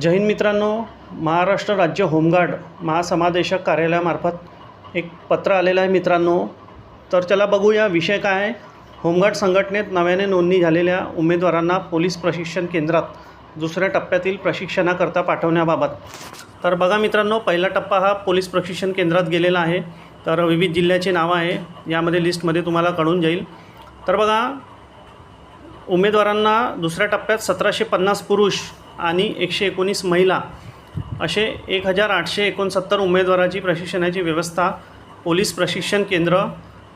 जैन मित्रांनो महाराष्ट्र राज्य होमगार्ड महासमादेशक कार्यालयामार्फत एक पत्र आलेलं आहे मित्रांनो. तर चला बघूया विषय काय आहे. होमगार्ड संघटनेत नव्याने नोंदणी झालेल्या उमेदवारांना पोलीस प्रशिक्षण केंद्रात दुसऱ्या टप्प्यातील प्रशिक्षणाकरता पाठवण्याबाबत. तर बघा मित्रांनो पहिला टप्पा हा पोलीस प्रशिक्षण केंद्रात गेलेला आहे. तर विविध जिल्ह्याचे नावं आहे यामध्ये लिस्टमध्ये तुम्हाला कळून जाईल. तर बघा उमेदवारांना दुसऱ्या टप्प्यात सतराशे पन्नास पुरुष आणि एकशे एकोणीस महिला असे एक हजार आठशे एकोणसत्तर उमेदवाराची प्रशिक्षणाची व्यवस्था पोलीस प्रशिक्षण केंद्र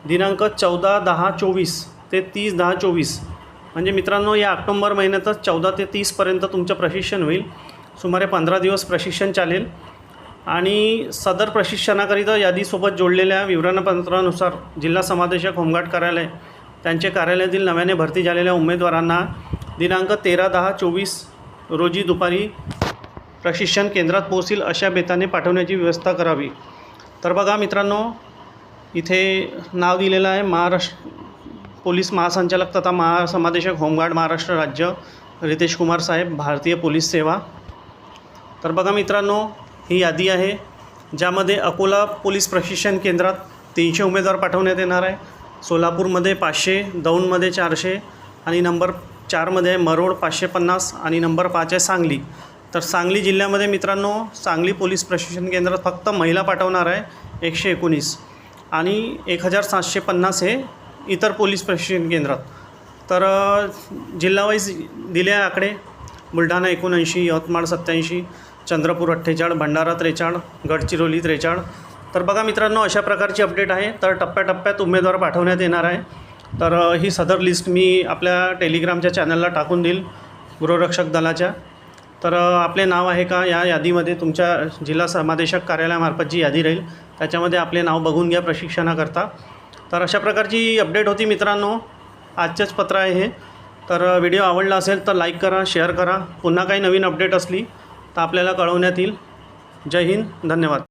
दिनांक चौदा दहा चोवीस ते तीस दहा चोवीस. म्हणजे मित्रांनो या ऑक्टोंबर महिन्यातच चौदा ते तीसपर्यंत तुमचं प्रशिक्षण होईल. सुमारे पंधरा दिवस प्रशिक्षण चालेल. आणि सदर प्रशिक्षणाकरिता यादीसोबत जोडलेल्या विवरणपत्रानुसार जिल्हा समादेशक होमगार्ड कार्यालय त्यांचे कार्यालयातील नव्याने भरती झालेल्या उमेदवारांना दिनांक तेरा दहा चोवीस रोजी दुपारी प्रशिक्षण केंद्रात पोहोचतील अशा बेताने पाठवण्याची व्यवस्था करावी. तर बघा मित्रांनो इथे नाव दिलेलं आहे महाराष्ट्र पोलीस महासंचालक तथा महासमादेशक होमगार्ड महाराष्ट्र राज्य रितेश कुमार साहेब भारतीय पोलीस सेवा. तर बघा मित्रांनो ही यादी आहे ज्यामध्ये अकोला पोलीस प्रशिक्षण केंद्रात तीनशे उमेदवार पाठवण्यात येणार आहे. सोलापूरमध्ये पाचशे दौंडमध्ये चारशे आणि नंबर चारमध्ये मरोड पाचशे पन्नास आणि नंबर पाच आहे सांगली. तर सांगली जिल्ह्यामध्ये मित्रांनो सांगली पोलीस प्रशिक्षण केंद्रात फक्त महिला पाठवणार आहे एकशे एकोणीस. आणि एक हजार सातशे पन्नास हे इतर पोलीस प्रशिक्षण केंद्रात. तर जिल्हावाईज दिले आहे आकडे. बुलढाणा एकोणऐंशी यवतमाळ सत्त्याऐंशी चंद्रपूर अठ्ठेचाळ भंडारा त्रेचाळ गडचिरोली त्रेचाळ. तर बघा मित्रांनो अशा प्रकारची अपडेट आहे. तर टप्प्याटप्प्यात उमेदवार पाठवण्यात येणार आहे. तर ही सदर लिस्ट मी आपल्या टेलिग्रामच्या चॅनलला टाकून देईल गृहरक्षक दलाच्या. तर आपले नाव आहे का या यादीमध्ये? तुमच्या जिल्हा समादेशक कार्यालयामार्फत जी यादी राहील त्याच्यामध्ये आपले नाव बघून घ्या प्रशिक्षणाकरता. तर अशा प्रकारची अपडेट होती मित्रांनो. आजचेच पत्र आहे हे. तर व्हिडिओ आवडला असेल तर लाईक करा शेअर करा. पुन्हा काही नवीन अपडेट असली तर आपल्याला कळवण्यात येईल. जय हिंद. धन्यवाद.